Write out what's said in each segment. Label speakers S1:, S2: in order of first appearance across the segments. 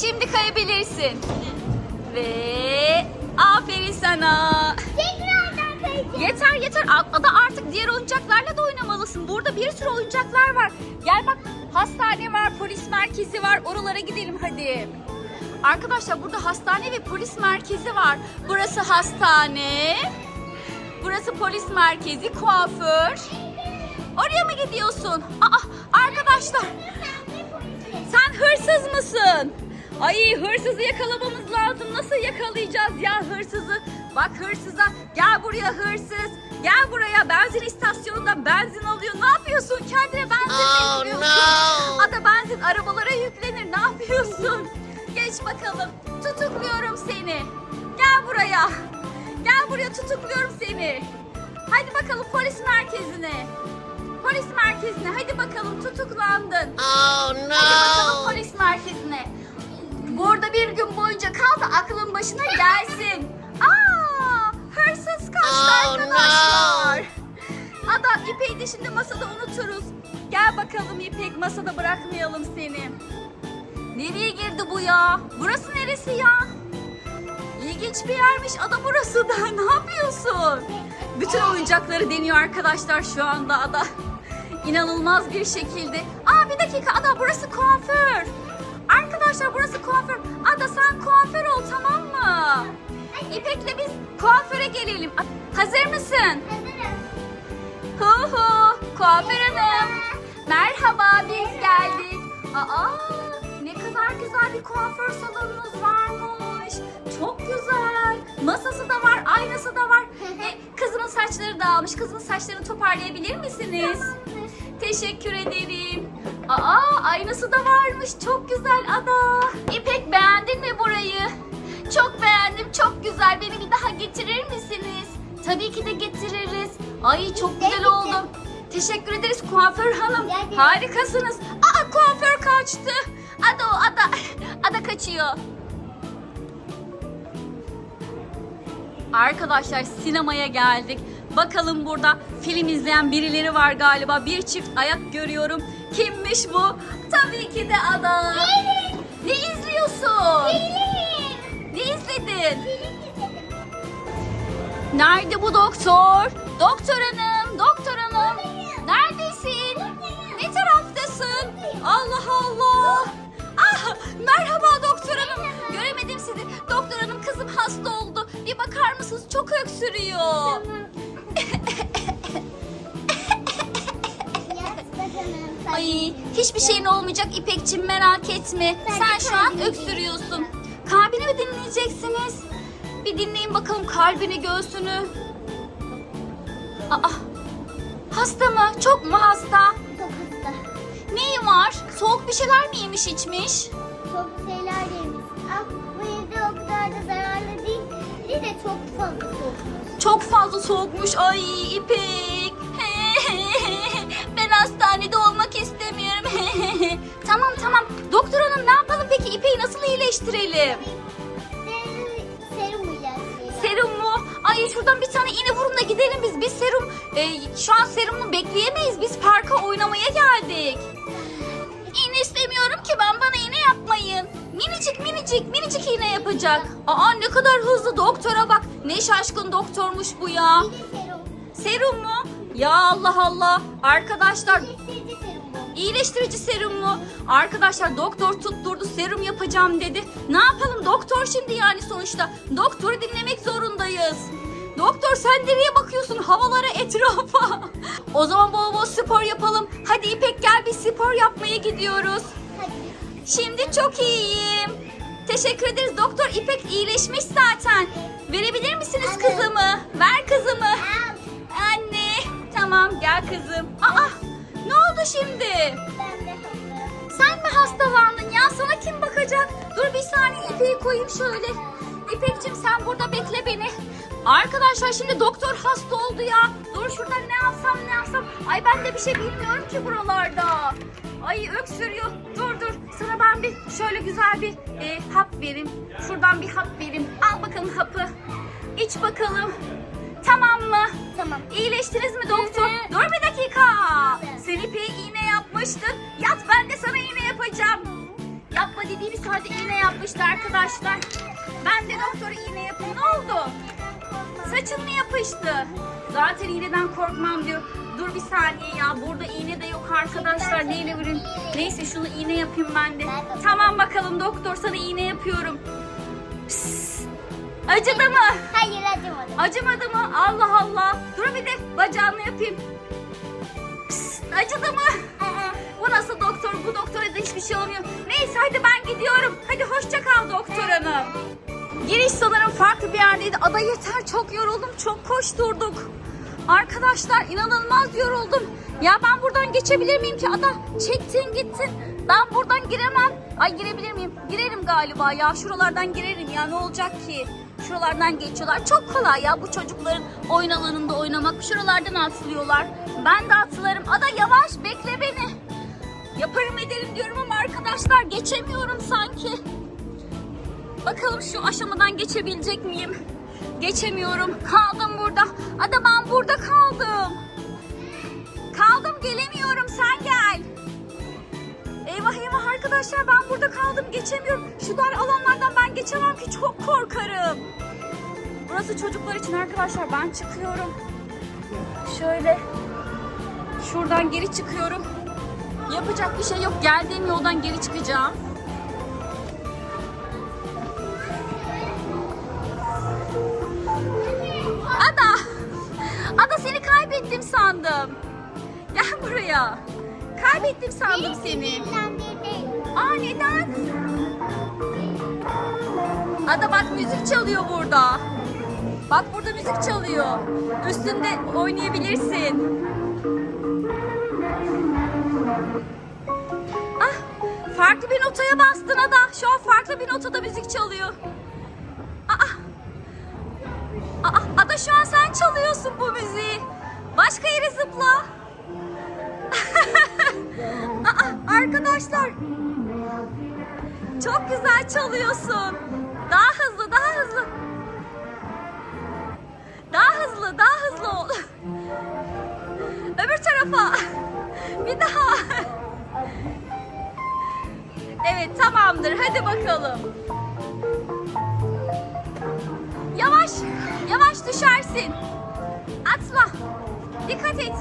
S1: Şimdi kayabilirsin. Ve aferin sana.
S2: Tekrardan kayacağım.
S1: Yeter yeter. Ada artık diğer oyuncaklarla da oynamalısın. Burada bir sürü oyuncaklar var. Gel bak hastane var, polis merkezi var. Oralara gidelim hadi. Arkadaşlar burada hastane ve polis merkezi var. Burası hastane. Burası polis merkezi, kuaför. Oraya mı gidiyorsun? Aa arkadaşlar sen hırsız mısın? Ay hırsızı yakalamamız lazım. Nasıl yakalayacağız ya hırsızı? Bak hırsıza gel buraya hırsız. Gel buraya benzin istasyonunda benzin alıyor. Ne yapıyorsun? Kendine benzin
S3: Oh,
S1: yüklüyorsun.
S3: no.
S1: Ada benzin arabalara yüklenir. Ne yapıyorsun? Geç bakalım. Tutukluyorum seni. Gel buraya. Gel buraya tutukluyorum seni. Hadi bakalım polis merkezine. Polis merkezine. Hadi bakalım tutuklandın.
S3: Oh
S1: Hadi bakalım
S3: no!
S1: polis merkezine. Burada bir gün boyunca kal da aklın başına gelsin. Aa, hırsız kaçtı
S3: Oh,
S1: arkadaşlar. Ada İpek'i de şimdi masada unuturuz. Gel bakalım İpek masada bırakmayalım seni. Nereye girdi bu ya? Burası neresi ya? İlginç bir yermiş Ada burası da. Ne yapıyorsun? Bütün oyuncakları deniyor arkadaşlar şu anda Ada. İnanılmaz bir şekilde. Aa bir dakika Ada burası Hazır mısın?
S2: Hazırım.
S1: Hu hu kuaför hanım. Merhaba biz geldik. Aa ne kadar güzel bir kuaför salonunuz varmış. Çok güzel. Masası da var, aynası da var. E, kızımın saçları dağılmış. Kızımın saçlarını toparlayabilir misiniz? Teşekkür ederim. Aa aynası da varmış. Çok güzel ada. İpek beğendin mi burayı? Çok beğendim. Çok güzel. Beni bir daha getirir misiniz? Tabii ki de getiririz. Ay çok güzel oldu. Teşekkür ederiz kuaför hanım.
S2: Rica ederim.
S1: Harikasınız. Aa kuaför kaçtı. Ada o ada. Ada kaçıyor. Arkadaşlar sinemaya geldik. Bakalım burada film izleyen birileri var galiba. Bir çift ayak görüyorum. Kimmiş bu? Tabii ki de Ada. Ne izliyorsun? Ne izledin? Nerede bu doktor? Doktor hanım, doktor hanım. Neredesin? Ne taraftasın? Allah Allah. Ah, merhaba doktor hanım. Göremedim sizi. Doktor hanım kızım hasta oldu. Bir bakar mısınız? Çok öksürüyor. Ay hiçbir şeyin olmayacak İpekçim merak etme. Sen şu an öksürüyorsun. Kalbini mi dinleyeceksiniz? Bir dinleyin bakalım kalbini göğsünü. Aa, hasta mı? Çok mu hasta?
S2: Çok hasta.
S1: Neyi var? Soğuk bir şeyler mi yemiş içmiş?
S2: Çok şeyler yemiş. Ah, bu evde o kadar da zararlı değil. Bir de çok fazla soğukmuş.
S1: Çok fazla soğukmuş. Ay İpek. ben hastanede olmak istemiyorum. tamam tamam. Doktor hanım ne yapalım peki? İpek'i nasıl iyileştirelim? Şuradan bir tane iğne vurun da gidelim biz. Biz serum, e, şu an serumu bekleyemeyiz. Biz parka oynamaya geldik. İğne istemiyorum ki ben bana iğne yapmayın. Minicik minicik minicik iğne yapacak. Aa ne kadar hızlı doktora bak. Ne şaşkın doktormuş bu ya.
S2: Serum.
S1: Serum mu? Ya Allah Allah. Arkadaşlar
S2: iyileştirici serum
S1: mu? Arkadaşlar doktor tutturdu serum yapacağım dedi. Ne yapalım doktor şimdi yani sonuçta. Doktoru dinlemek zorundayız. Doktor sen nereye bakıyorsun havalara etrafa? o zaman bol bol spor yapalım. Hadi İpek gel bir spor yapmaya gidiyoruz.
S2: Hadi.
S1: Şimdi çok iyiyim. Teşekkür ederiz doktor İpek iyileşmiş zaten. Verebilir misiniz
S2: Alın.
S1: kızımı? Ver kızımı.
S2: Al.
S1: Anne. Tamam gel kızım. Aa ne oldu şimdi?
S2: Ben de hazırım.
S1: Sen mi hastalandın ya? Sana kim bakacak? Dur bir saniye İpek'i koyayım şöyle. İpek'cim sen burada bekle beni. Arkadaşlar şimdi doktor hasta oldu ya. Dur şurada ne yapsam ne yapsam. Ay ben de bir şey bilmiyorum ki buralarda. Ay öksürüyor. Dur dur. Sana ben bir şöyle güzel bir e, hap vereyim. Şuradan bir hap vereyim. Al bakalım hapı. İç bakalım. Tamam mı?
S2: Tamam.
S1: İyileştiniz mi doktor? Dur bir dakika. Sen İpek'e iğne yapmıştın. Yat ben de sana iğne dediğimiz halde iğne yapmıştı arkadaşlar. Ben de doktora iğne yapayım. Ne oldu? Saçın mı yapıştı? Zaten iğneden korkmam diyor. Dur bir saniye ya. Burada iğne de yok arkadaşlar. Neyle vurayım? Neyse şunu iğne yapayım ben de.
S2: Ben de-
S1: Tamam bakalım doktor sana iğne yapıyorum. Psst. Acıdı mı?
S2: Hayır acımadı.
S1: Acımadı mı? Allah Allah. Dur bir de bacağını yapayım. Psst. Acıdı mı? Nasıl doktor? Bu doktora da hiçbir şey olmuyor. Neyse hadi ben gidiyorum. Hadi hoşça kal doktor hanım. Giriş sanırım farklı bir yerdeydi. Ada yeter çok yoruldum. Çok koşturduk. Arkadaşlar inanılmaz yoruldum. Ya ben buradan geçebilir miyim ki? Ada çektin gittin. Ben buradan giremem. Ay girebilir miyim? Girerim galiba ya. Şuralardan girerim ya. Ne olacak ki? Şuralardan geçiyorlar. Çok kolay ya bu çocukların oyun alanında oynamak. Şuralardan atlıyorlar. Ben de atlarım. Ada yavaş bekle beni. Yaparım ederim diyorum ama arkadaşlar geçemiyorum sanki. Bakalım şu aşamadan geçebilecek miyim? Geçemiyorum. Kaldım burada. Ada ben burada kaldım. Kaldım gelemiyorum sen gel. Eyvah eyvah arkadaşlar ben burada kaldım geçemiyorum. Şu dar alanlardan ben geçemem ki çok korkarım. Burası çocuklar için arkadaşlar ben çıkıyorum. Şöyle şuradan geri çıkıyorum. Yapacak bir şey yok. Geldiğim yoldan geri çıkacağım. Ada! Ada seni kaybettim sandım. Gel buraya. Kaybettim sandım seni. Aa neden? Ada bak müzik çalıyor burada. Bak burada müzik çalıyor. Üstünde oynayabilirsin. Ah, farklı bir notaya bastın Ada. Şu an farklı bir notada müzik çalıyor. Aa, aa, Ada şu an sen çalıyorsun bu müziği. Başka yere zıpla. Aa, arkadaşlar. Çok güzel çalıyorsun. Daha hızlı, daha hızlı. Evet, tamamdır. Hadi bakalım. Yavaş, yavaş düşersin. Atla. Dikkat et.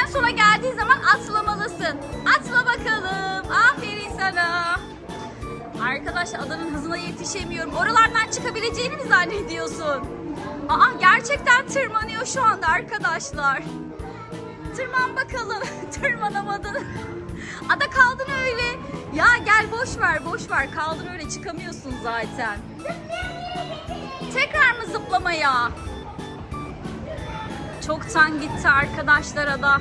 S1: En sona geldiği zaman atlamalısın. Atla bakalım. Aferin sana. Arkadaşlar adanın hızına yetişemiyorum. Oralardan çıkabileceğini mi zannediyorsun? Aa gerçekten tırmanıyor şu anda arkadaşlar. Tırman bakalım. Tırmanamadın. Ada kaldın öyle. Ya gel boş ver boş ver. Kaldın öyle çıkamıyorsun zaten. Tekrar mı zıplamaya? Çoktan gitti arkadaşlara da.